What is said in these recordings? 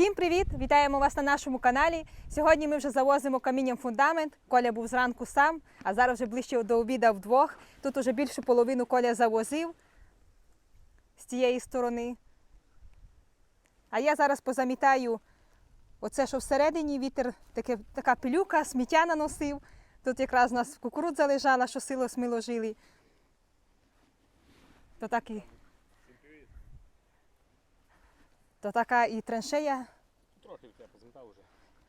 Всім привіт! Вітаємо вас на нашому каналі. Сьогодні ми вже завозимо камінням фундамент. Коля був зранку сам, а зараз вже ближче до обіда вдвох. Тут уже більшу половину Коля завозив з цієї сторони. А я зараз позамітаю оце, що всередині вітер, таке, така пилюка, сміття наносив. Тут якраз у нас кукурудза лежала, що сило ми ложили. То так і. То така і траншея Трохи в тебе позмітав вже.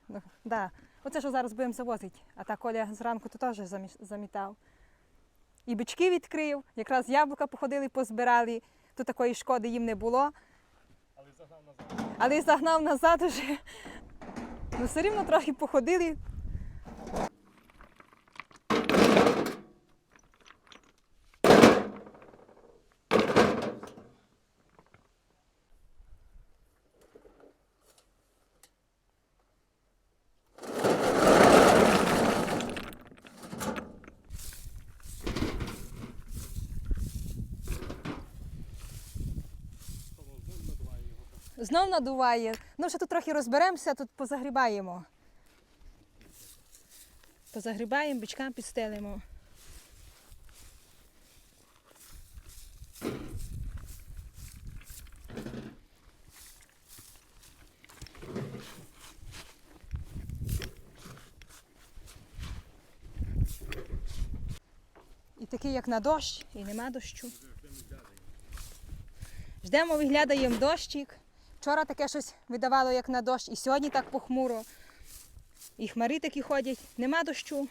Ну, да. Оце що зараз будемо завозити. А та Коля зранку то теж заміш- замітав. І бички відкрив, якраз яблука походили, позбирали. Тут такої шкоди їм не було. Але загнав назад. Але й загнав назад уже. Ну, все рівно трохи походили. Тому знову надуває його. Знов надуває. Ну, ще тут трохи розберемося, тут позагрібаємо. Позагрібаємо, бичкам підстелимо. І такий, як на дощ, і нема дощу. Ждемо, виглядаємо дощик. Вчора таке щось видавало, як на дощ, і сьогодні так похмуро. І хмари такі ходять, нема дощу.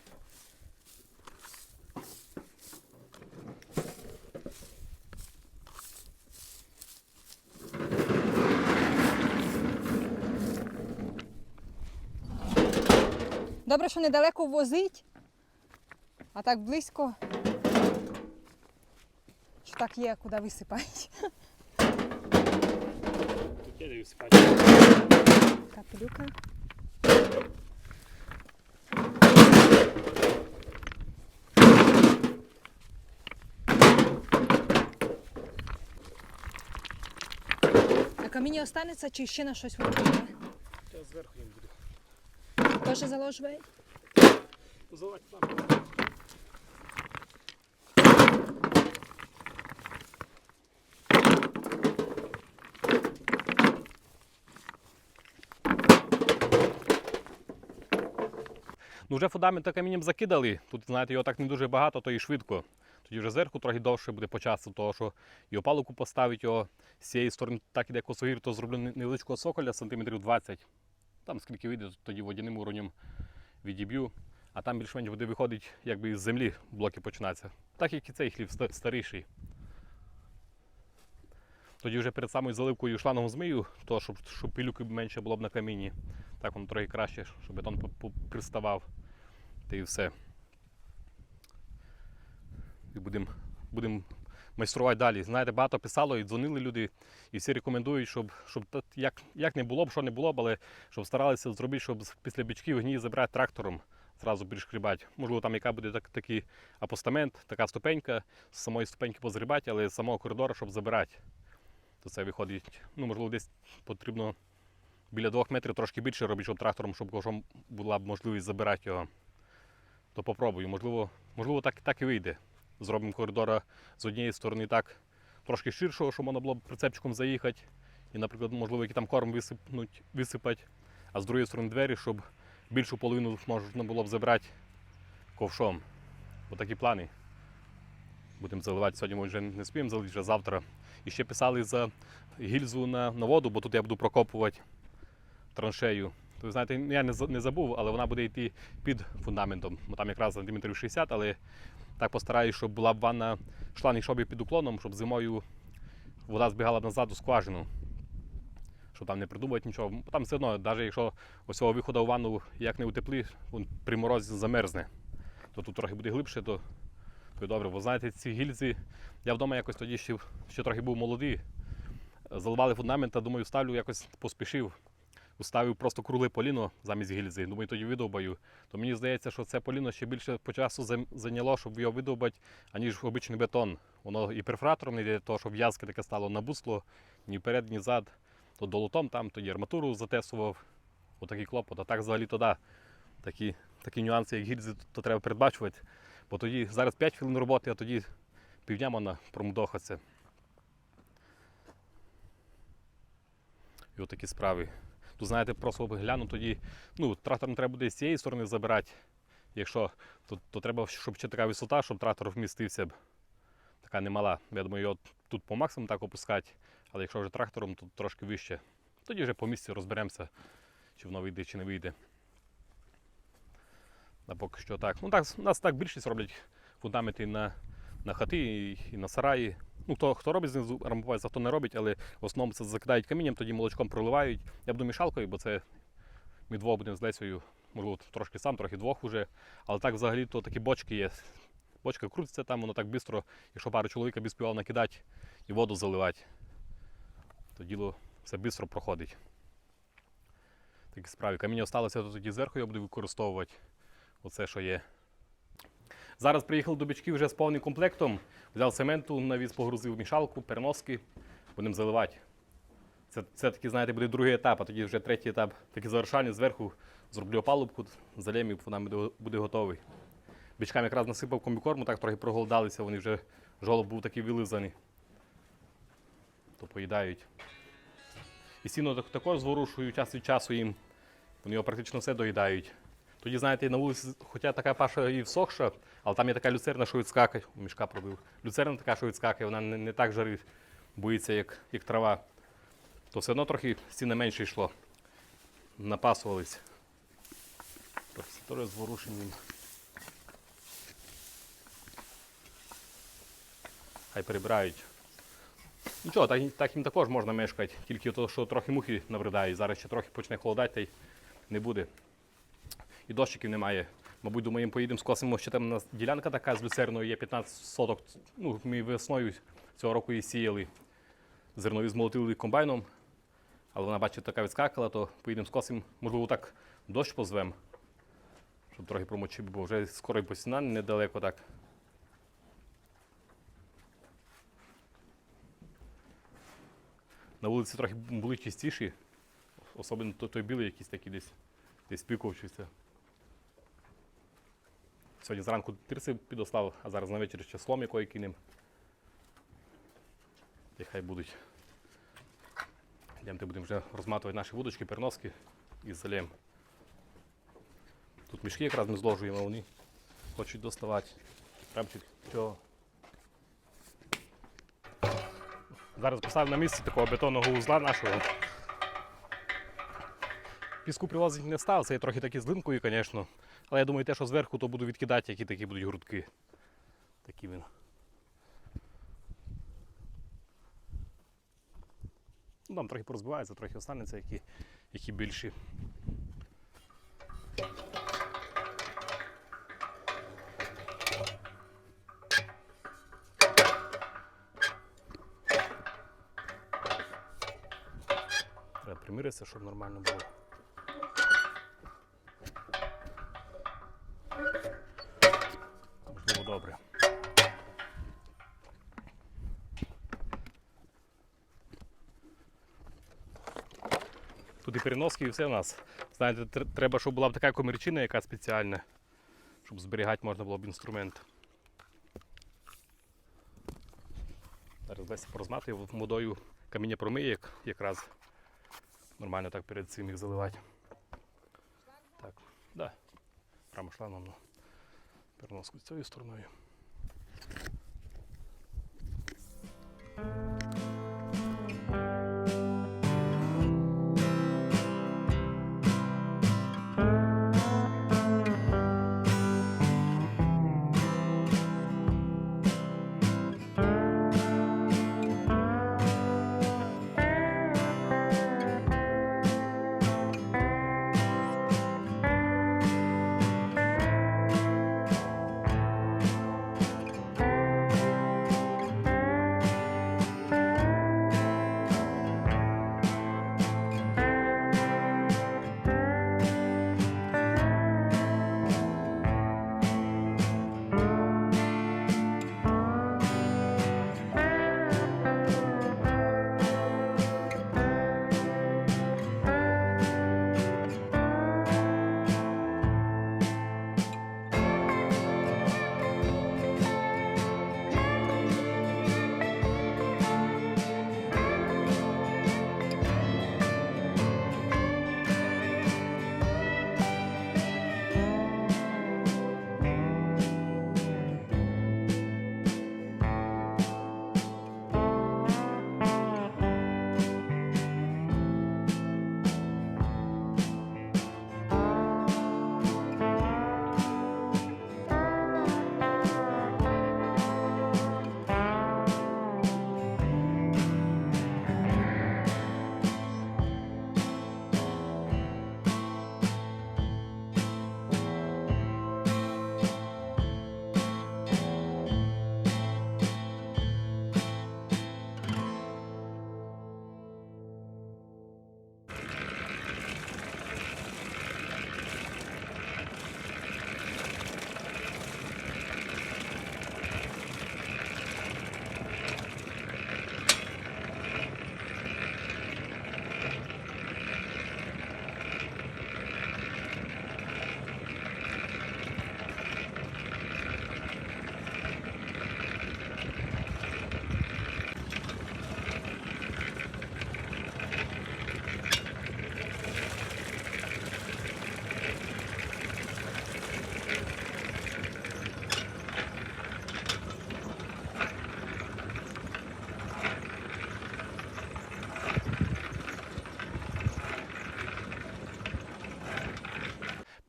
Добре, що недалеко возить, а так близько. Що так є, куди висипати. Кидаю спати. Капелюка. А каміння останеться чи ще на щось виходить? Я зверху їм буду. Теж заложує? Позивати там. Ну вже фундамент та камінням закидали. Тут, знаєте, його так не дуже багато, то і швидко. Тоді вже зверху трохи довше буде по часу, того що і опалуку поставить його з цієї сторони, так іде косогір, то зроблю невеличкого соколя, сантиметрів 20. Там скільки вийде, тоді водяним уровнем відіб'ю. А там більш-менш буде виходить, якби з землі блоки починаються. Так як і цей хліб старіший. Тоді вже перед самою заливкою шлангом змию, то щоб, щоб пилюки менше було б на камінні. Так воно трохи краще, щоб бетон приставав. Та і все. І будемо будем майструвати далі. Знаєте, багато писало і дзвонили люди, і всі рекомендують, щоб, щоб як, як не було б, що не було б, але щоб старалися зробити, щоб після бичків гній забрати трактором, зразу перешкрібати. Можливо, там яка буде так, такий апостамент, така ступенька, з самої ступеньки позгрібати, але з самого коридору, щоб забирати. То це виходить, ну, можливо, десь потрібно біля двох метрів трошки більше робити, щоб трактором, щоб була б можливість забирати його. То попробую. Можливо, можливо так, так і вийде. Зробимо коридора з однієї сторони так трошки ширшого, щоб можна було б прицепчиком заїхати. І, наприклад, можливо, який там корм висипнуть, висипати, а з другої сторони двері, щоб більшу половину можна було б забрати ковшом. Отакі плани. Будемо заливати сьогодні, ми вже не спіємо залити, вже завтра. І ще писали за гільзу на, на воду, бо тут я буду прокопувати траншею. Ви знаєте, я не, забув, але вона буде йти під фундаментом. Бо там якраз сантиметрів 60, але так постараюсь, щоб була б ванна шланг йшов би під уклоном, щоб зимою вода збігала назад у скважину. Щоб там не придумувати нічого. Там все одно, навіть якщо ось цього виходу в ванну як не утеплі, він при морозі замерзне. То тут трохи буде глибше, то, то добре. Бо знаєте, ці гільзи, я вдома якось тоді ще, ще трохи був молодий. Заливали фундамент, та думаю, ставлю якось поспішив. Уставив просто кругле поліно замість гільзи. Думаю, тоді видовбаю. То мені здається, що це поліно ще більше по часу зайняло, щоб його видовбати, аніж обичний бетон. Воно і перфоратором не йде, того, щоб в'язки таке стало набусло ні вперед, ні зад. то долотом там, тоді арматуру затесував. Отакий клопот. А так взагалі то да, такі, такі нюанси, як гільзи, то треба передбачувати. Бо тоді зараз 5 хвилин роботи, а тоді півдня можна промудохатися. І отакі справи. Тут, знаєте, просто гляну тоді, ну, трактором треба буде з цієї сторони забирати. Якщо, то, то треба, щоб ще така висота, щоб трактор вмістився б. Така немала. Я думаю, його тут по максимуму так опускати, але якщо вже трактором, то трошки вище. Тоді вже по місці розберемося, чи воно вийде, чи не вийде. А поки що так. Ну так, у нас так більшість роблять фундаменти на, на хати і, і на сараї. Ну, хто, хто робить знизу рампувальця, хто не робить, але в основному це закидають камінням, тоді молочком проливають. Я буду мішалкою, бо це ми двох будемо з Лесею, можливо, трошки сам, трохи двох уже. Але так взагалі то такі бочки є. Бочка крутиться там, воно так швидко, якщо пару чоловіка без співав накидати і воду заливати, то діло все швидко проходить. Такі справи. Каміння залишилося, то тоді зверху я буду використовувати оце, що є. Зараз приїхали до бичків вже з повним комплектом. Взяв цементу, навіз, погрузив мішалку, переноски, будемо заливати. Це, це такий, знаєте, буде другий етап, а тоді вже третій етап, такий завершальний зверху зроблю опалубку, залем і вона буде, буде готовий. Бичкам якраз насипав комбікорму, так трохи проголодалися, вони вже жолоб був такий вилизаний. То поїдають. І сіно також зворушую час від часу їм. Вони його практично все доїдають. Тоді, знаєте, на вулиці, хоча така паша і всохша, але там є така люцерна, що відскакає. У мішка пробив. Люцерна така, що відскакає, вона не, не так жарить, боїться, як, як трава. То все одно трохи сіна менше йшло. Напасувались. Трохи зворушені. Хай перебирають. Нічого, так, так їм також можна мешкати, тільки то, що трохи мухи набридають. Зараз ще трохи почне холодати, та й не буде. І дощиків немає. Мабуть, думаю, їм поїдемо скосимо ще там у нас ділянка така з люцерною, є 15 соток. Ну, ми весною цього року її сіяли. Зернові змолотили комбайном, але вона, бачите, така відскакала, то поїдемо скосимо, можливо, так дощ позвемо, щоб трохи промочив, бо вже скоро і посіна недалеко так. На вулиці трохи були чистіші, особливо той, білий якийсь такий десь, десь піковчився. Сьогодні зранку тирси підослав, а зараз на вечір ще слом якої кинем. І хай будуть. Йдемо будемо вже розматувати наші вудочки, переноски і залєм. Тут мішки якраз ми зложуємо, вони хочуть доставати. Чуть цього. Зараз поставив на місце такого бетонного узла нашого. Піску привозити не став, це є трохи такі з линкою, звісно. Але я думаю, те, що зверху, то буду відкидати, які такі будуть грудки. Такі він. Ну, там трохи порозбивається, трохи останеться, які, які більші. Треба примиритися, щоб нормально було. Тут переноски, і все у нас. Знаєте, треба, щоб була б така комірчина, яка спеціальна, щоб зберігати можна було б інструмент. Зараз десь порозмати водою каміння промиє, як, якраз нормально так перед цим їх заливати. Так, да. Прямо шлангом ну, переноску з цією стороною.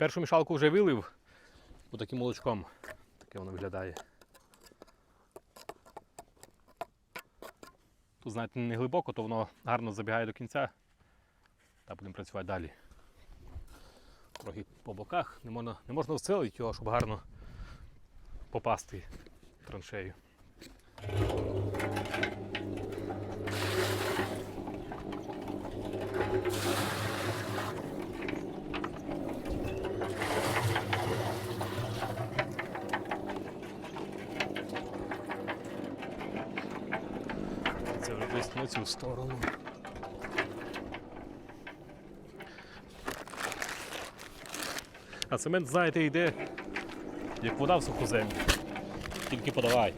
Першу мішалку вже вилив отаким молочком. Таке воно виглядає. Тут, знаєте, не глибоко, то воно гарно забігає до кінця. Та будемо працювати далі. Трохи по боках. Не можна, не можна вцелити його, щоб гарно попасти в траншею. Це вже десь на цю сторону. А цемент, знаєте, йде як вода в суху землю. Тільки подавай.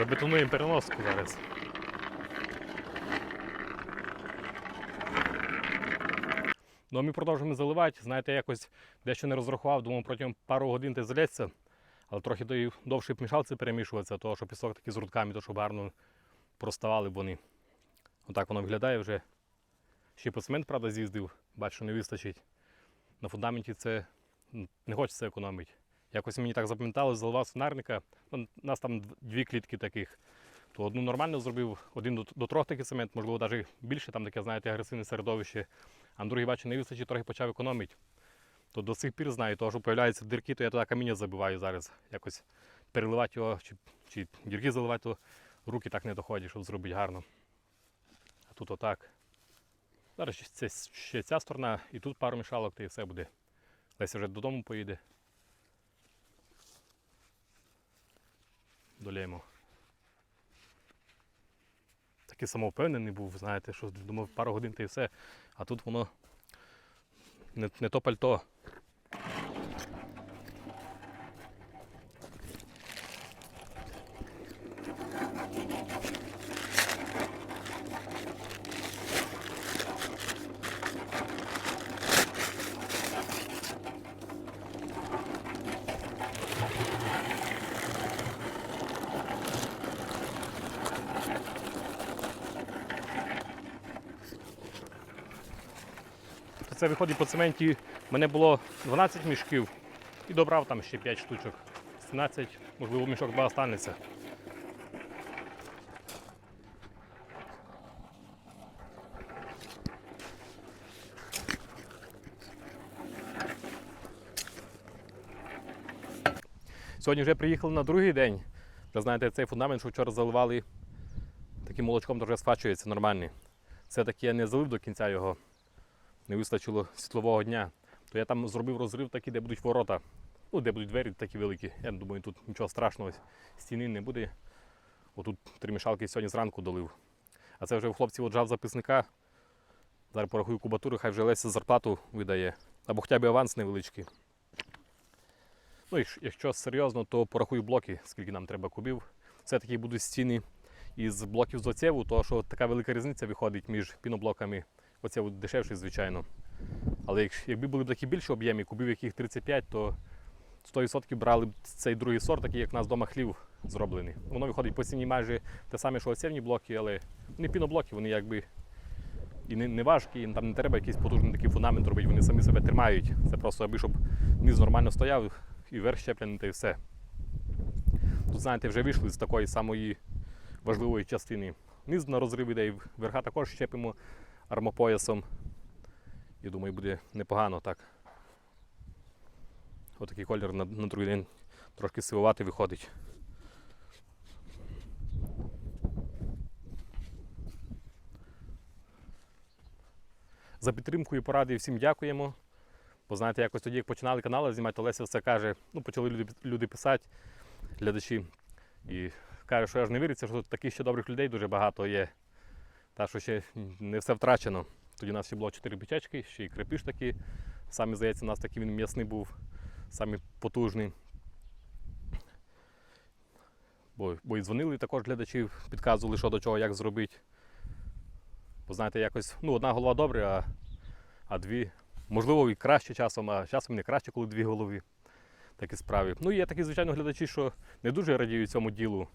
Забетонуємо переноску зараз. Ну а ми продовжуємо заливати. Знаєте, якось дещо не розрахував, думав, протягом пару годин ти злється, але трохи дої- довше мішалці перемішуватися, того, що пісок такий з рудками, то щоб гарно проставали вони. Отак воно виглядає вже. Ще по цемент, правда, з'їздив, бачу, не вистачить. На фундаменті це не хочеться економити. Якось мені так запам'яталось, заливав свинарника. Ну, У нас там дві клітки таких. То одну нормально зробив, один до, трьох такий цемент, можливо, навіть більше, там таке, знаєте, агресивне середовище. А на другий бачу, не вистачить, трохи почав економити. То до сих пір знаю, того, що з'являються дірки, то я туди каміння забиваю зараз. Якось переливати його чи, чи дірки заливати, то руки так не доходять, щоб зробити гарно. А тут отак. Зараз ще ця сторона, і тут пару мішалок, та і все буде. Леся вже додому поїде. Долємо. Такий самовпевнений був, знаєте, що думав пару годин та і все. А тут воно не, не то пальто. Це виходить по цементі. Мене було 12 мішків і добрав там ще 5 штучок. 17, можливо, мішок 2 останеться. Сьогодні вже приїхали на другий день. Вже знаєте, цей фундамент, що вчора заливали таким молочком, вже схвачується нормальний. Все-таки я не залив до кінця його не вистачило світлового дня, то я там зробив розрив такий, де будуть ворота. Ну, де будуть двері такі великі. Я думаю, тут нічого страшного, стіни не буде. Отут три мішалки сьогодні зранку долив. А це вже у хлопців отжав записника. Зараз порахую кубатуру, хай вже Леся зарплату видає. Або хоча б аванс невеличкий. Ну, якщо серйозно, то порахую блоки, скільки нам треба кубів. Все-таки будуть стіни із блоків з оцеву, тому що така велика різниця виходить між піноблоками Оце от дешевший, звичайно. Але якщо- якби були б такі більші об'єми, кубів яких 35, то 100% брали б цей другий сорт, такий, як у нас вдома хлів зроблений. Воно виходить по ціні майже те саме, що оцевні блоки, але вони піноблоки, вони якби і не, не важкі, і там не треба якийсь потужний такий фундамент робити, вони самі себе тримають. Це просто аби щоб низ нормально стояв і верх щеплений, та і все. Тут, знаєте, вже вийшли з такої самої важливої частини. Низ на розрив іде, і верха також щепимо армопоясом. І думаю, буде непогано так. Отакий колір на, на другий день трошки сивувати виходить. За підтримку і поради всім дякуємо. Бо знаєте, якось тоді, як починали канали знімати, Олеся все каже, ну почали люди, люди писати, глядачі, і каже, що аж не віриться, що тут таких ще добрих людей дуже багато є. Та що ще не все втрачено. Тоді у нас ще було чотири печечки, ще і крепіш такий. Самі, здається, у нас такий він м'ясний був, самий потужний. Бо, бо і дзвонили також глядачі, підказували, що до чого, як зробити. Бо знаєте, якось ну, одна голова добре, а, а дві. Можливо, і краще часом, а часом не краще, коли дві голови. Такі справи. Ну, є такі, звичайно, глядачі, що не дуже радіють цьому ділу.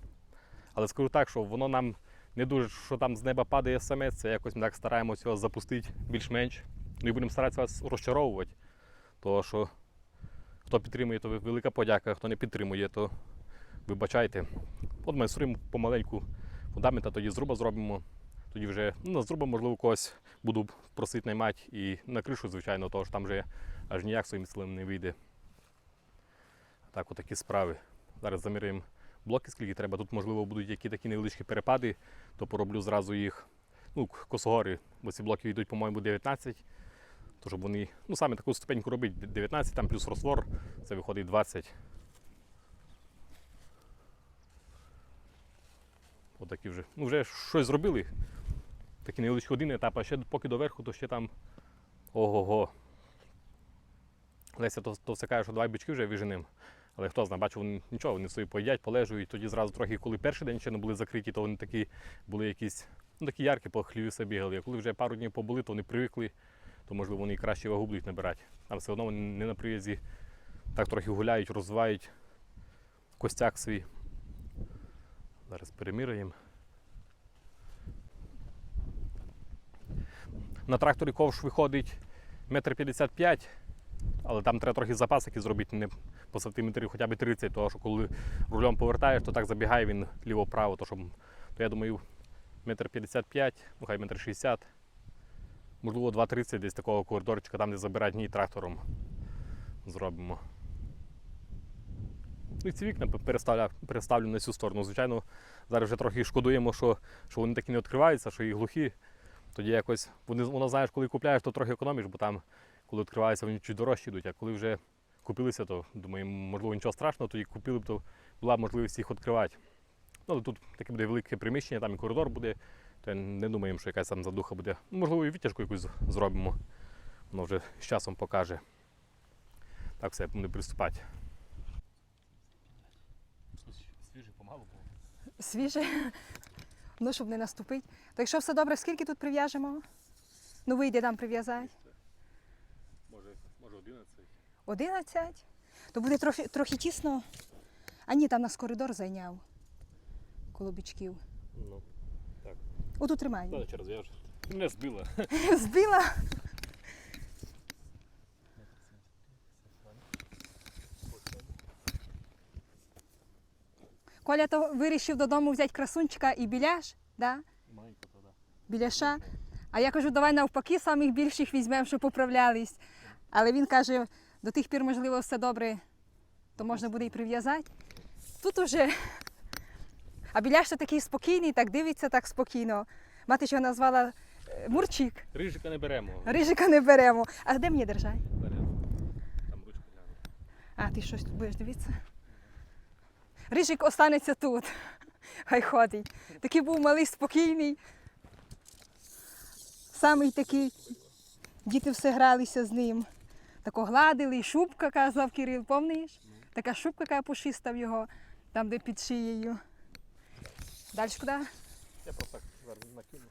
Але скажу так, що воно нам не дуже, що там з неба падає саме, це якось ми так стараємося його запустити більш-менш. Ну і будемо старатися вас розчаровувати. Тому що хто підтримує, то велика подяка, хто не підтримує, то вибачайте. От ми майструємо помаленьку фундамент, тоді зруба зробимо. Тоді вже ну, на зруба, можливо, когось буду просити наймати і на кришу, звичайно, тому що там вже аж ніяк своїм силам не вийде. Так, отакі справи. Зараз заміряємо блоки, скільки треба. Тут, можливо, будуть які такі невеличкі перепади, то пороблю зразу їх. Ну, косогори, бо ці блоки йдуть, по-моєму, 19. То щоб вони, ну саме таку ступеньку робити 19, там плюс розтвор, це виходить 20. Отакі вже. Ну, вже щось зробили. Такий невеличкий один етап, а ще поки доверху, то ще там. Ого-го. Леся то, то все каже, що давай бички вже виженемо. Але хто знає, бачу, вони нічого, вони собі поїдять, полежують. Тоді зразу трохи, коли перший день ще не були закриті, то вони такі були якісь, ну такі яркі по хліві бігали. А коли вже пару днів побули, то вони привикли, то можливо вони і краще вагу будуть набирати. Але все одно вони не на прив'язі. Так трохи гуляють, розвивають костяк свій. Зараз переміряємо. На тракторі ковш виходить метр п'ятдесят п'ять, але там треба трохи запасики зробити, не по сантиметрів хоча б 30, тому що коли рулем повертаєш, то так забігає він ліво-право, то, щоб, то я думаю, метр 55, ну хай метр 60, можливо 2,30 десь такого коридорчика, там де забирати гній трактором зробимо. Ну і ці вікна переставлю, переставлю на цю сторону. Звичайно, зараз вже трохи шкодуємо, що, що вони такі не відкриваються, що і глухі. Тоді якось вони, воно знаєш, коли купляєш, то трохи економиш, бо там, коли відкриваються, вони чуть дорожчі йдуть, а коли вже купилися, то думаю, можливо, нічого страшного, тоді купили б, то була б можливість їх відкривати. Ну, але тут таке буде велике приміщення, там і коридор буде, то не думаю, що якась там задуха буде. Ну, можливо, і витяжку якусь зробимо. Воно вже з часом покаже. Так все, буде приступати. Свіжий помалу було. Свіже. Ну, щоб не наступить. То якщо все добре, скільки тут прив'яжемо? Ну, вийде нам прив'язати. Може, може 11. 11. То буде трохи, трохи тісно. А ні, там нас коридор зайняв. Коло бічків. Ну, так. Отут тримай. Зараз ще розв'яжу. Мене збила. Збила. Коля то вирішив додому взяти красунчика і біляш, да? Маленька то, да. біляша. А я кажу, давай навпаки, самих більших візьмемо, щоб поправлялись. Але він каже, до тих пір, можливо, все добре, то можна буде і прив'язати. Тут уже. А біляш то такий спокійний, так дивиться так спокійно. Мати його назвала е, Мурчик. Рижика не беремо. Рижика не беремо. А де мені? Беремо. Там ручка гляну. А, ти щось тут будеш дивитися? Рижик останеться тут. Хай ходить. Такий був малий, спокійний. Самий такий. Діти все гралися з ним. Тако гладили, і шубка, казав Кирил, помниш? Така шубка яка пушиста в його, там, де під шиєю. Далі куди? Я просто так зараз накину.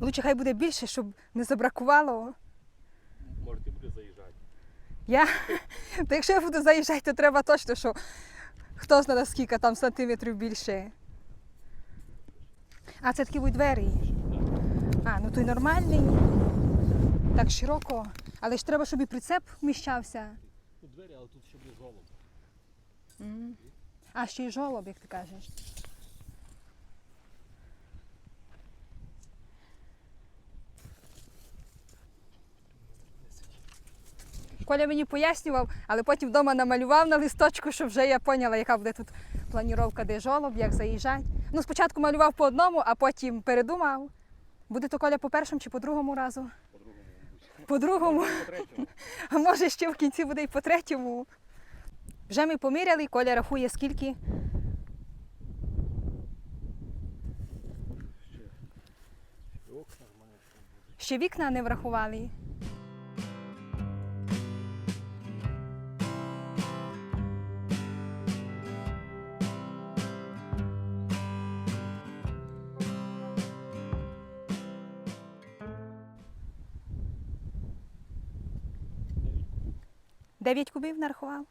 Лучше хай буде більше, щоб не забракувало. Може ти будеш заїжджати. Я? Та якщо я буду заїжджати, то треба точно, що хто знає скільки там сантиметрів більше. А це такі будуть двері. А, ну той нормальний. Так широко. Але ж треба, щоб і прицеп вміщався. Ну, двері, але тут ще буде жолоб. М. А ще й жолоб, як ти кажеш. Коля мені пояснював, але потім вдома намалював на листочку, щоб вже я поняла, яка буде тут планіровка, де жолоб, як заїжджати. Ну, спочатку малював по одному, а потім передумав. Буде то Коля по першому чи по другому разу? По другому. По третьому. А може ще в кінці буде і по третьому. Вже ми поміряли, Коля рахує скільки. Ще вікна не врахували. Дев'ять кубів нарахував.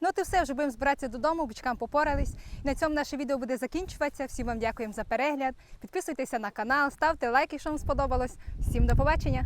Ну, то все, вже будемо збиратися додому, бичкам попорались. На цьому наше відео буде закінчуватися. Всім вам дякуємо за перегляд. Підписуйтеся на канал, ставте лайки, якщо вам сподобалось. Всім до побачення!